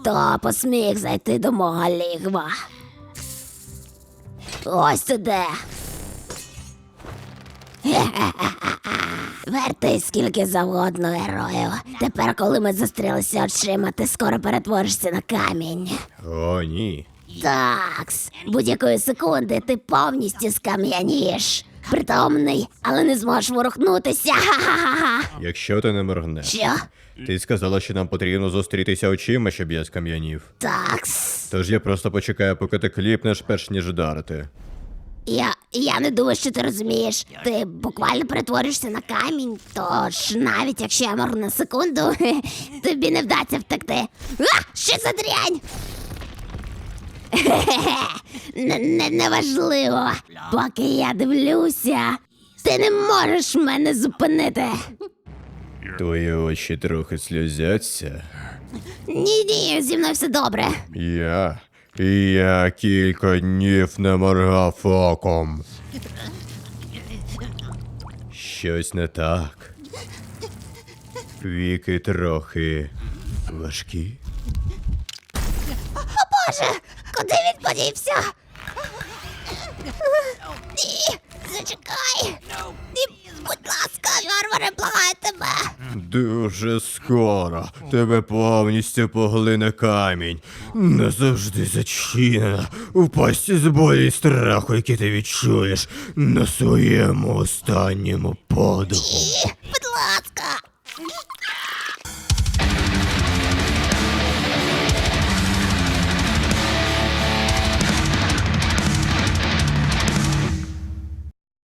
Хто посміг зайти до мого лігва? Ось ти де. Верти скільки завгодно герою. Тепер, коли ми зустрілися очима, ти скоро перетворишся на камінь. О, ні. Такс, будь-якої секунди ти повністю скам'янієш. Притомний, але не зможеш ворухнутися. Ха-ха-ха. Якщо ти не моргнеш. Що? Ти сказала, що нам потрібно зустрітися очима, щоб я скам'янів. Такс. Тож я просто почекаю, поки ти кліпнеш, перш ніж вдарити. Я, я не думаю, що ти розумієш. Ти буквально перетворишся на камінь, тож навіть якщо я моргну на секунду, тобі не вдасться втекти. А, що за дрянь? Не, не, неважливо. Поки я дивлюся, ти не можеш мене зупинити. Твої очі трохи сльозяться. Ні, ні, зі мною все добре. Я. Я кілька днів не моргав оком. Щось не так. Віки трохи важкі. Боже, куди він подівся? Ні, зачекай. Ні, будь ласка, варваре, благаю тебе. Дуже скоро тебе повністю поглине камінь. Назавжди зачинена у пасті з болі й страху, які ти відчуєш на своєму останньому подиху. Ні, будь ласка.